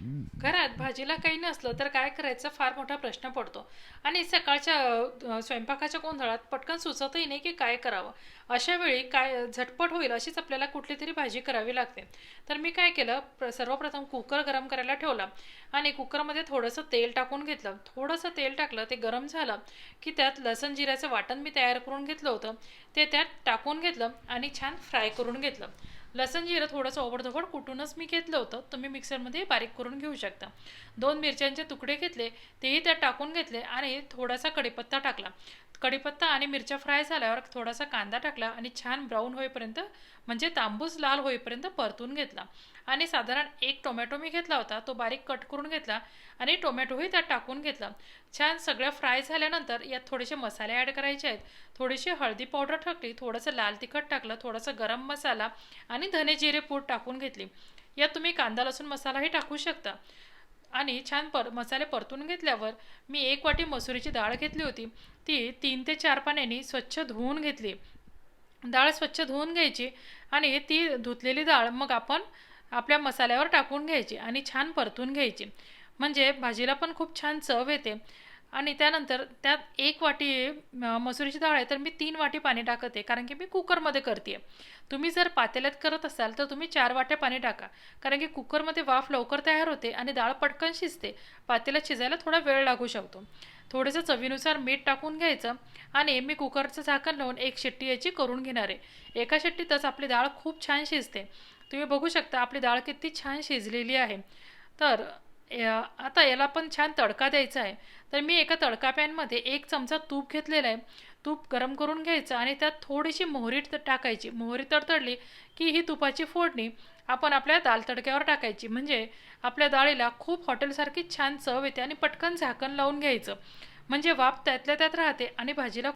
घरात भाजीला काही नसलं तर काय करायचं? फार मोठा प्रश्न पडतो. आणि सकाळच्या स्वयंपाकाच्या गोंधळात पटकन सुचतही नाही की काय करावं. अशा वेळी काय झटपट होईल अशीच आपल्याला कुठली तरी भाजी करावी लागते. तर मी काय केलं? प्र सर्वप्रथम कुकर गरम करायला ठेवला. आणि कुकरमध्ये थोडंसं तेल टाकून घेतलं. थोडंसं तेल टाकलं ते गरम झालं की त्यात लसण जिऱ्याचं वाटण मी तयार करून घेतलं होतं. ते त्यात टाकून घेतलं आणि छान फ्राय करून घेतलं. लसण जिरं थोडंसं ओबडधोबड कुटूनच मी घेतलं होतं. तुम्ही मिक्सरमध्ये बारीक करून घेऊ शकता. दोन मिरच्यांचे तुकडे घेतले तेही त्यात टाकून घेतले आणि थोडासा कडीपत्ता टाकला. कढीपत्ता आणि मिरच्या फ्राय झाल्यावर थोडासा कांदा टाकला आणि छान ब्राऊन होईपर्यंत म्हणजे तांबूस लाल होईपर्यंत परतून घेतला. आणि साधारण एक टोमॅटो मी घेतला होता तो बारीक कट करून घेतला आणि टोमॅटोही त्यात टाकून घेतला. छान सगळ्या फ्राय झाल्यानंतर यात थोडेसे मसाले ॲड करायचे आहेत. थोडीशी हळदी पावडर टाकली थोडंसं लाल तिखट टाकलं थोडासा गरम मसाला आणि धने जिरे पूड टाकून घेतली. यात तुम्ही कांदा लसूण मसालाही टाकू शकता. आणि छान पर मसाले परतून घेतल्यावर मी एक वाटी मसुरीची डाळ घेतली होती. ती तीन ते चार पाण्याने स्वच्छ धुवून घेतली. डाळ स्वच्छ धुवून घ्यायची आणि ती धुतलेली डाळ मग आपण आपल्या मसाल्यावर टाकून घ्यायची आणि छान परतून घ्यायची. म्हणजे भाजीला पण खूप छान चव येते. आणि त्यानंतर त्यात एक वाटी म, मसुरीची डाळ आहे तर मी तीन वाटी पाणी टाकत आहे कारण की मी कुकरमध्ये करते तुम्ही जर पातेल्यात करत असाल तर तुम्ही चार वाट्या पाणी टाका. कारण की कुकरमध्ये वाफ लवकर तयार होते आणि डाळ पटकन शिजते. पातेल्यात शिजायला थोडा वेळ लागू शकतो. थोडंसं चवीनुसार मीठ टाकून घ्यायचं आणि मी कुकरचं झाकण लावून एक शिट्टी याची करून घेणार आहे. एका शिट्टीतच आपली डाळ खूप छान शिजते. तुम्ही बघू शकता आपली डाळ किती छान शिजलेली आहे. तर आता याला पण छान तडका द्यायचा आहे. तर मी एका तडका पॅनमध्ये एक चमचा तूप घेतलेला आहे. तूप गरम करून घ्यायचं आणि त्यात थोडीशी मोहरी टाकायची. मोहरी तडतडली की ही तुपाची फोडणी आपण आपल्या दाल तडक्यावर टाकायची. म्हणजे आपल्या डाळीला खूप हॉटेलसारखी छान चव येते आणि पटकन झाकण लावून घ्यायचं. म्हणजे वाफ त्यातल्या त्यात राहते आणि भाजीला